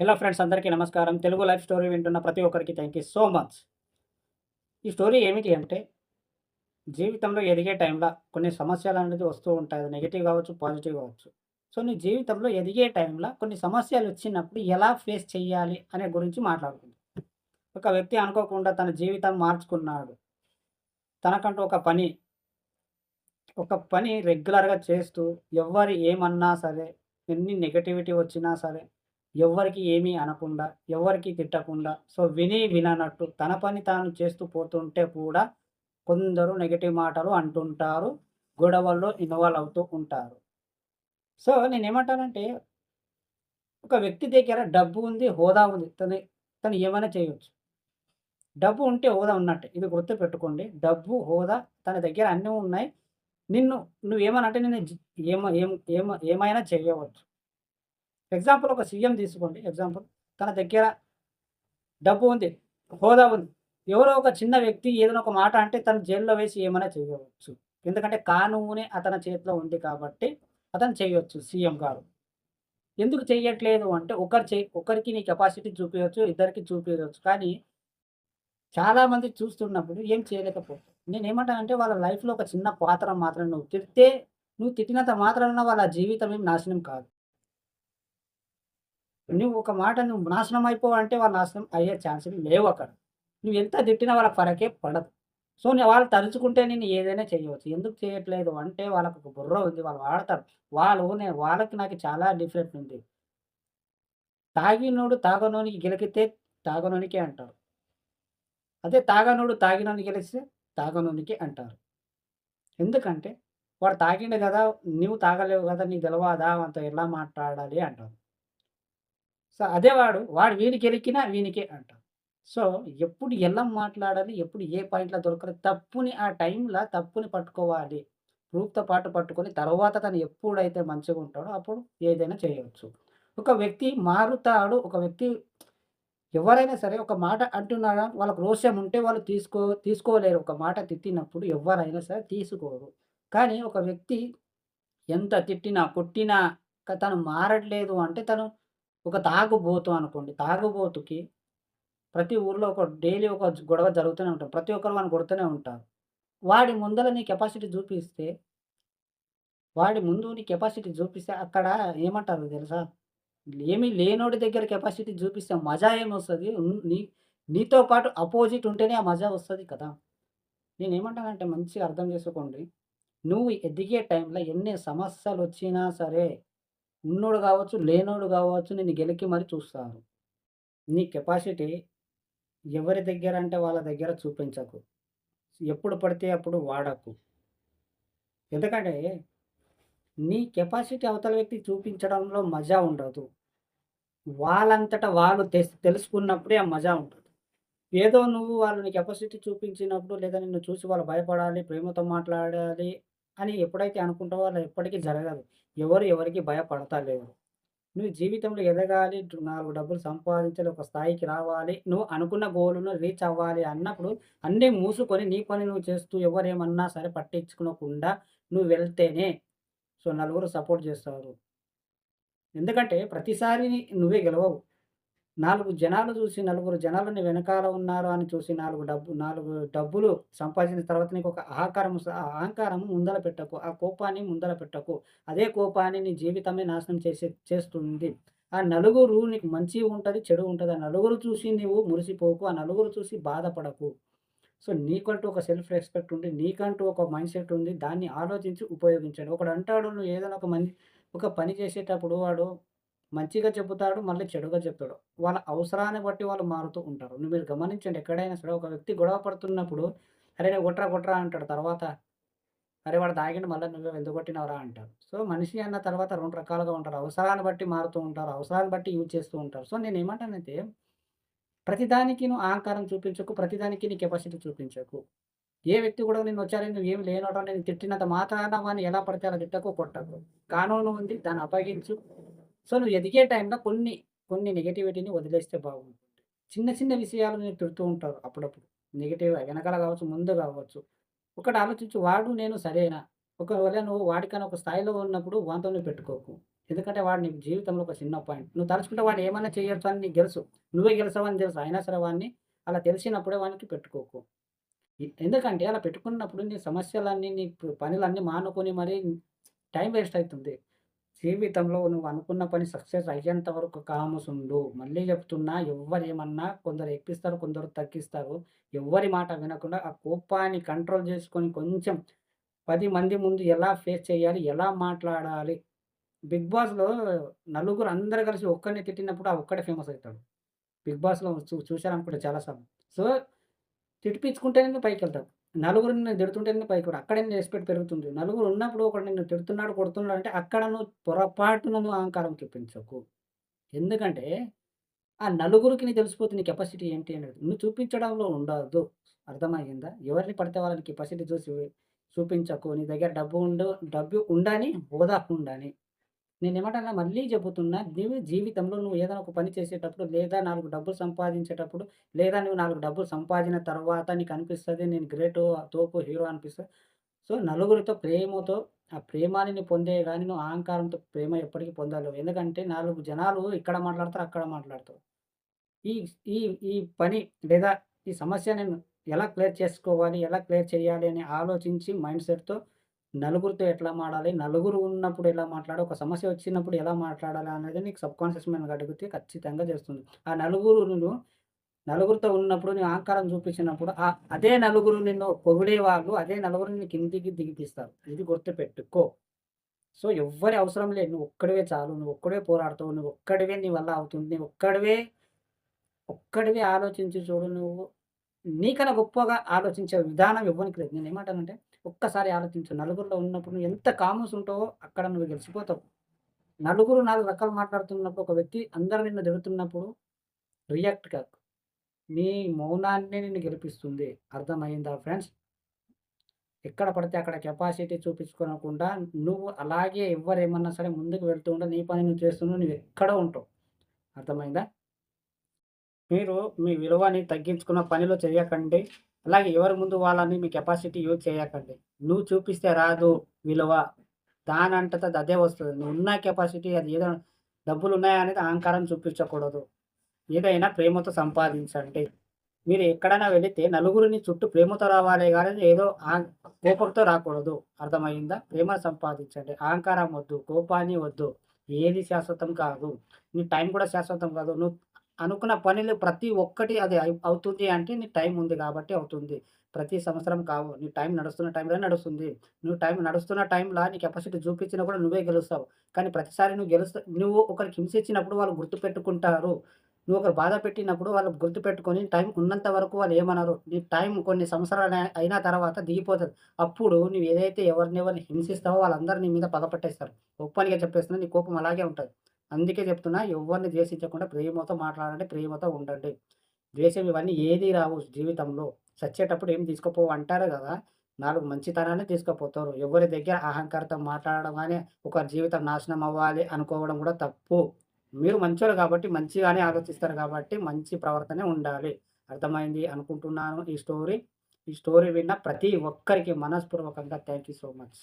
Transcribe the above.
Hello friends అందరికీ నమస్కారం. Telugu life story వింటున్న ప్రతి ఒక్కరికి థ్యాంక్ యూ సో మచ్ ఈ స్టోరీ ఏమిటి అంటే జీవితంలో ఎదిగే టైంలో కొన్ని సమస్యలు అనేది వస్తూ ఉంటాయి. అది నెగిటివ్ కావచ్చు పాజిటివ్ కావచ్చు. సో నీ జీవితంలో ఎదిగే టైంలో కొన్ని సమస్యలు వచ్చినప్పుడు ఎలా ఫేస్ చేయాలి అనే గురించి మాట్లాడుతుంది ఒక వ్యక్తి అనుకోకుండా తన జీవితం మార్చుకున్నాడు. తనకంటూ ఒక పని ఒక పని రెగ్యులర్గా చేస్తూ ఎవరు ఏమన్నా సరే ఎన్ని నెగటివిటీ వచ్చినా సరే ఎవ్వరికి ఏమీ అనకుండా ఎవ్వరికి తిట్టకుండా సో విని విననట్టు తన పని తాను చేస్తూ పోతుంటే కూడా కొందరు నెగిటివ్ మాటలు అంటుంటారు గొడవల్లో ఇన్వాల్వ్ అవుతూ ఉంటారు. సో నేను ఏమంటానంటే ఒక వ్యక్తి దగ్గర డబ్బు ఉంది హోదా ఉంది తను తను ఏమైనా చేయవచ్చు డబ్బు ఉంటే హోదా ఉన్నట్టే ఇది గుర్తు పెట్టుకోండి డబ్బు హోదా తన దగ్గర అన్నీ ఉన్నాయి. నిన్ను నువ్వేమనంటే నేను ఏమ ఏం ఏమైనా చేయవచ్చు. ఎగ్జాంపుల్ ఒక సీఎం తీసుకోండి. ఎగ్జాంపుల్ తన దగ్గర డబ్బు ఉంది. హోదా ఉంది. ఎవరో ఒక చిన్న వ్యక్తి ఏదైనా ఒక మాట అంటే తను జైల్లో వేసి ఏమైనా చేయవచ్చు. ఎందుకంటే కానూనే అతని చేతిలో ఉంది కాబట్టి అతను చేయవచ్చు సీఎం గారు. ఎందుకు చేయట్లేదు అంటే ఒకరు చే ఒకరికి నీ కెపాసిటీ చూపించవచ్చు ఇద్దరికి చూపించవచ్చు. కానీ చాలామంది చూస్తున్నప్పుడు ఏం చేయలేకపోతారు. నేను ఏమంటానంటే వాళ్ళ లైఫ్లో ఒక చిన్న పాత్ర మాత్రం నువ్వు తిడితే నువ్వు తిట్టినంత మాత్రాన వాళ్ళ జీవితం ఏం నాశనం కాదు. నువ్వు ఒక మాట నువ్వు నాశనం అయిపో అంటే వాళ్ళు నాశనం అయ్యే ఛాన్సులు లేవు అక్కడ. నువ్వు ఎంత తిట్టినా వాళ్ళకి ఫరకే పడదు. సో వాళ్ళు తలుచుకుంటే నేను ఏదైనా చేయవచ్చు. ఎందుకు చేయట్లేదు అంటే వాళ్ళకు ఒక బుర్ర ఉంది వాళ్ళు వాడతారు. వాళ్ళు నేను వాళ్ళకి నాకు చాలా డిఫరెంట్ ఉంది. తాగినోడు తాగనోనికి గెలికితే తాగనోనికే అంటారు. అదే తాగనోడు తాగినోని గెలిస్తే తాగనోనికి అంటారు. ఎందుకంటే వాడు తాగిండు కదా నువ్వు తాగలేవు కదా నీకు తెలవాదా అంత ఎలా మాట్లాడాలి అంటారు. సో అదే వాడు వాడు వీనికి ఎరికినా వీనికే అంటారు సో ఎప్పుడు ఎలా మాట్లాడాలి ఎప్పుడు ఏ పాయింట్లో దొరకాలి తప్పుని ఆ టైంలో తప్పుని పట్టుకోవాలి. ప్రూఫ్తో పాటు పట్టుకొని తర్వాత తను ఎప్పుడైతే మంచిగా ఉంటాడో అప్పుడు ఏదైనా చేయవచ్చు. ఒక వ్యక్తి మారుతాడు ఒక వ్యక్తి ఎవరైనా సరే ఒక మాట అంటున్నారా వాళ్ళకు రోషం ఉంటే వాళ్ళు తీసుకో తీసుకోలేరు. ఒక మాట తిట్టినప్పుడు ఎవరైనా సరే తీసుకోరు. కానీ ఒక వ్యక్తి ఎంత తిట్టినా కొట్టినా తను మారట్లేదు అంటే తను ఒక తాగుబోతు అనుకోండి. తాగుబోతుకి ప్రతి ఊర్లో ఒక డైలీ ఒక గొడవ జరుగుతూనే ఉంటుంది ప్రతి ఒక్కరు వాడిని కొడుతూనే ఉంటారు. వాడి ముందర నీ కెపాసిటీ చూపిస్తే వాడి ముందు నీ కెపాసిటీ చూపిస్తే అక్కడ ఏమంటారు తెలుసా? ఏమీ లేనోడి దగ్గర కెపాసిటీ చూపిస్తే మజా ఏమొస్తుంది? నీ నీతో పాటు అపోజిట్ ఉంటేనే ఆ మజా వస్తుంది కదా? నేను ఏమంటానంటే మంచిగా అర్థం చేసుకోండి. నువ్వు ఎదిగే టైంలో ఎన్ని సమస్యలు వచ్చినా సరే ఉన్నోడు కావచ్చు లేనోడు కావచ్చు నేను గెలికి మరి చూస్తారు. నీ కెపాసిటీ ఎవరి దగ్గర అంటే వాళ్ళ దగ్గర చూపించకు. ఎప్పుడు పడితే అప్పుడు వాడకు. ఎందుకంటే నీ కెపాసిటీ అవతల వ్యక్తి చూపించడంలో మజా ఉండదు. వాళ్ళంతట వాళ్ళు తె తెలుసుకున్నప్పుడే ఆ మజా ఉంటుంది. ఏదో నువ్వు వాళ్ళని కెపాసిటీ చూపించినప్పుడు లేదా నిన్ను చూసి వాళ్ళు భయపడాలి ప్రేమతో మాట్లాడాలి అని ఎప్పుడైతే అనుకుంటావో అలా ఎప్పటికీ జరగదు. ఎవరు ఎవరికి భయపడతలేరు. నువ్వు జీవితంలో ఎదగాలి నాలుగు డబ్బులు సంపాదించాలి ఒక స్థాయికి రావాలి నువ్వు అనుకున్న గోలును రీచ్ అవ్వాలి అన్నప్పుడు అన్నీ మూసుకొని నీ పని నువ్వు చేస్తూ ఎవరేమన్నా సరే పట్టించుకోకుండా నువ్వు వెళ్తేనే సో నలుగురు సపోర్ట్ చేస్తారు. ఎందుకంటే ప్రతిసారి నువ్వే గెలవవు. నాలుగు జనాలు చూసి నలుగురు జనాలని వెనకాల ఉన్నారు అని చూసి నాలుగు డబ్బు నాలుగు డబ్బులు సంపాదించిన తర్వాత నీకు ఒక అహంకారం ఆ అహంకారం ముందల పెట్టకు. ఆ కోపాన్ని ముందల పెట్టకు. అదే కోపాన్ని నీ జీవితమే నాశనం చేసే చేస్తుంది. ఆ నలుగురు నీకు మంచి ఉంటుంది చెడు ఉంటుంది. ఆ నలుగురు చూసి నీవు మురిసిపోకు. ఆ నలుగురు చూసి బాధపడకు. సో నీకంటూ ఒక సెల్ఫ్ రెస్పెక్ట్ ఉంది. నీకంటూ ఒక మైండ్ సెట్ ఉంది. దాన్ని ఆలోచించి ఉపయోగించండి. ఒకడు అంటాడు నువ్వు ఏదైనా ఒక మంది ఒక పని చేసేటప్పుడు వాడు మంచిగా చెబుతాడు మళ్ళీ చెడుగా చెప్తాడు. వాళ్ళ అవసరాన్ని బట్టి వాళ్ళు మారుతూ ఉంటారు. నువ్వు మీరు గమనించండి ఎక్కడైనా సరే ఒక వ్యక్తి గొడవ పడుతున్నప్పుడు అరే నేను కొట్రా కొట్రా అంటాడు. తర్వాత అరే వాడు తాగిండు మళ్ళీ నువ్వే ఎందుకు కొట్టినవరా అంటారు సో మనిషి అన్న తర్వాత రెండు రకాలుగా ఉంటారు. అవసరాన్ని బట్టి మారుతూ ఉంటారు అవసరాన్ని బట్టి యూజ్ చేస్తూ ఉంటారు. సో నేను ఏమంటానంటే ప్రతిదానికి నువ్వు అహంకారం చూపించకు ప్రతిదానికి నీ కెపాసిటీ చూపించకు. ఏ వ్యక్తి కూడా నేను వచ్చారని నువ్వు ఏమి లేనోటో నేను తిట్టినంత మాత్రాన వాడిని ఎలా పడితే అలా తిట్టకు కొట్టకు. కానూను ఉంది దాన్ని అప్పగించు. సో నువ్వు ఎదిగే టైంలో కొన్ని కొన్ని నెగిటివిటీని వదిలేస్తే బాగుంటుంది చిన్న చిన్న విషయాలు నేను తిడుతూ ఉంటారు అప్పుడప్పుడు నెగిటివ్ వెనకాల కావచ్చు ముందు కావచ్చు ఒకటి ఆలోచించు వాడు నేను సరేనా ఒకవేళ నువ్వు వాడికన్నా ఒక స్థాయిలో ఉన్నప్పుడు వాంతో పెట్టుకోకు ఎందుకంటే వాడు నీకు జీవితంలో ఒక చిన్న పాయింట్. నువ్వు తలుచుకుంటే వాడు ఏమైనా చేయొచ్చు అని నీకు తెలుసు. నువ్వే గెలిచావని తెలుసు. అయినా సరే వాడిని అలా తెలిసినప్పుడే వానికి పెట్టుకోకు. ఎందుకంటే అలా పెట్టుకున్నప్పుడు నీ సమస్యలన్నీ, నీ పనులన్నీ మానుకొని మరి టైం వేస్ట్ అవుతుంది జీవితంలో నువ్వు అనుకున్న పని సక్సెస్ అయ్యేంత వరకు కాముసుండు. మళ్ళీ చెప్తున్నా ఎవ్వరేమన్నా కొందరు ఎక్కిస్తారు, కొందరు తగ్గిస్తారు. ఎవ్వరి మాట వినకుండా ఆ కోపాన్ని కంట్రోల్ చేసుకొని కొంచెం పది మంది ముందు ఎలా ఫేస్ చేయాలి? ఎలా మాట్లాడాలి? 'బిగ్ బాస్‌లో' నలుగురు అందరు కలిసి ఒక్కడిని తిట్టినప్పుడు ఆ ఒక్కడే ఫేమస్ అవుతాడు 'బిగ్ బాస్‌లో' చూ చూసారనుకుంటా చాలాసార్లు సో, తిట్టిపిచ్చుకుంటేనే పైకి వెళ్తాడు నలుగురు నేను తిడుతుంటే పైకి కూడా అక్కడే నీ రెస్పెక్ట్ పెరుగుతుంది. నలుగురు ఉన్నప్పుడు ఒకడు నిన్ను తిడుతున్నాడు, కొడుతున్నాడు అంటే అక్కడ నువ్వు పొరపాటున నువ్వు అహంకారం చూపించకు. ఎందుకంటే ఆ నలుగురికి నీ తెలిసిపోతుంది నీ కెపాసిటీ ఏంటి అనేది. నువ్వు చూపించడంలో ఉండదు. అర్థమైందా ఎవరిని పడితే వాళ్ళని కెపాసిటీ చూసి చూపించకు. నీ దగ్గర డబ్బు ఉండు డబ్బు ఉండని, హోదా ఉండని. నేనేమంటానా మళ్ళీ చెబుతున్నా నీవు జీవితంలో నువ్వు ఏదైనా ఒక పని చేసేటప్పుడు లేదా నాలుగు డబ్బులు సంపాదించేటప్పుడు లేదా నువ్వు నాలుగు డబ్బులు సంపాదించిన తర్వాత నీకు అనిపిస్తుంది నేను గ్రేట్ తోపు, హీరో అనిపిస్తుంది సో, నలుగురితో ప్రేమతో ఆ ప్రేమాని పొందే కానీ నువ్వు అహంకారంతో ప్రేమ ఎప్పటికీ పొందలేవు. ఎందుకంటే నాలుగు జనాలు ఇక్కడ మాట్లాడతారు, అక్కడ మాట్లాడతారు. ఈ ఈ ఈ పని లేదా ఈ సమస్య నేను ఎలా క్లియర్ చేసుకోవాలి? ఎలా క్లియర్ చేయాలి? అని ఆలోచించి మైండ్ సెట్‌తో నలుగురితో ఎట్లా మాట్లాడాలి? నలుగురు ఉన్నప్పుడు ఎలా మాట్లాడాలి? ఒక సమస్య వచ్చినప్పుడు ఎలా మాట్లాడాలి? అనేది నీకు సబ్‌కాన్షియస్ మైండ్ అడిగితే ఖచ్చితంగా చేస్తుంది. ఆ నలుగురు నువ్వు నలుగురితో ఉన్నప్పుడు నీ ఆకారం చూపించినప్పుడు ఆ అదే నలుగురు నిన్ను పొగిడేవాళ్ళు అదే నలుగురు నిన్ను కిందికి దిగిపిస్తారు. ఇది గుర్తుపెట్టుకో. సో, ఎవ్వరి అవసరం లేదు. నువ్వు ఒక్కడివే చాలు. నువ్వు ఒక్కడివే పోరాడుతావు నువ్వు ఒక్కడివే నీ వల్ల అవుతుంది. నువ్వు ఒక్కడివే ఒక్కడివే ఆలోచించి చూడు నువ్వు నీకన్నా గొప్పగా ఆలోచించే విధానం ఇవ్వనికి లేదు. నేనేమంటానంటే ఒక్కసారి ఆలోచించు. నలుగురిలో ఉన్నప్పుడు ఎంత కామర్స్ ఉంటావో అక్కడ నువ్వు గెలిచిపోతావు. నలుగురు నాలుగు రకాలు మాట్లాడుతున్నప్పుడు ఒక వ్యక్తి అందరూ నిన్ను తిడుతున్నప్పుడు రియాక్ట్ కాకు. నీ మౌనాన్నే నిన్ను గెలిపిస్తుంది. అర్థమైందా ఫ్రెండ్స్? ఎక్కడ పడితే అక్కడ కెపాసిటీ చూపించుకోనకుండా నువ్వు అలాగే ఎవరేమన్నా సరే ముందుకు వెళ్తూ ఉండు. నీ పని నువ్వు చేస్తున్నావు. నువ్వు ఎక్కడ ఉంటావు. అర్థమైందా? మీరు మీ విలువని తగ్గించుకున్న పనిలో చేయకండి. అలాగే ఎవరి ముందు వాళ్ళని మీ కెపాసిటీ యూజ్ చేయకండి. నువ్వు చూపిస్తే రాదు విలువ. దానంతట అదే వస్తుంది నువ్వు ఉన్న కెపాసిటీ అది ఏదో డబ్బులున్నాయా అనేది అహంకారం చూపించకూడదు. ఏదైనా ప్రేమతో సంపాదించండి. మీరు ఎక్కడైనా వెళితే నలుగురిని చుట్టూ ప్రేమతో రావాలే కానీ ఏదో కోపంతో రాకూడదు. అర్థమైందా ప్రేమ సంపాదించండి. అహంకారం వద్దు. కోపాన్ని వద్దు. ఏది శాశ్వతం కాదు. నీ టైం కూడా శాశ్వతం కాదు. నువ్వు అనుకున్న పనులు ప్రతి ఒక్కటి అది అవుతుంది అంటే నీ టైం ఉంది కాబట్టి అవుతుంది. ప్రతి సంవత్సరం కావు. నీ టైం నడుస్తున్న టైంలో నడుస్తుంది. నువ్వు టైం నడుస్తున్న టైంలో నీ కెపాసిటీ చూపించినా కూడా నువ్వే గెలుస్తావు. కానీ ప్రతిసారి నువ్వు గెలుస్తా నువ్వు ఒకరికి హింసించినప్పుడు వాళ్ళు గుర్తుపెట్టుకుంటారు. నువ్వు ఒకరు బాధ పెట్టినప్పుడు వాళ్ళు గుర్తుపెట్టుకొని టైం ఉన్నంత వరకు వాళ్ళు ఏమనరు. నీ టైం కొన్ని సంవత్సరాలు అయిన తర్వాత దిగిపోతుంది అప్పుడు నువ్వు ఏదైతే ఎవరిని ఎవరిని హింసిస్తావో వాళ్ళందరూ నీ మీద పగపట్టేస్తారు. ఒప్పనిగా చెప్పేస్తున్నా నీ కోపం అలాగే ఉంటుంది అందుకే చెప్తున్నా ఎవ్వరిని ద్వేషించకుండా ప్రేమతో మాట్లాడండి. ప్రేమతో ఉండండి. ద్వేషం ఇవన్నీ ఏది రావు జీవితంలో. చచ్చేటప్పుడు ఏం తీసుకుపోవు అంటారు గదా! 4 మంచితనాన్ని తీసుకుపోతారు. ఎవరి దగ్గర అహంకారంతో మాట్లాడడం గాని, ఒకరి జీవితం నాశనం అవ్వాలి అనుకోవడం కూడా తప్పు. మీరు మంచోళ్ళు కాబట్టి మంచిగానే ఆలోచిస్తారు కాబట్టి మంచి ప్రవర్తనే ఉండాలి. అర్థమైంది అనుకుంటున్నాను ఈ స్టోరీ. ఈ స్టోరీ విన్న ప్రతి ఒక్కరికి మనస్పూర్వకంగా థాంక్ యూ సో మచ్.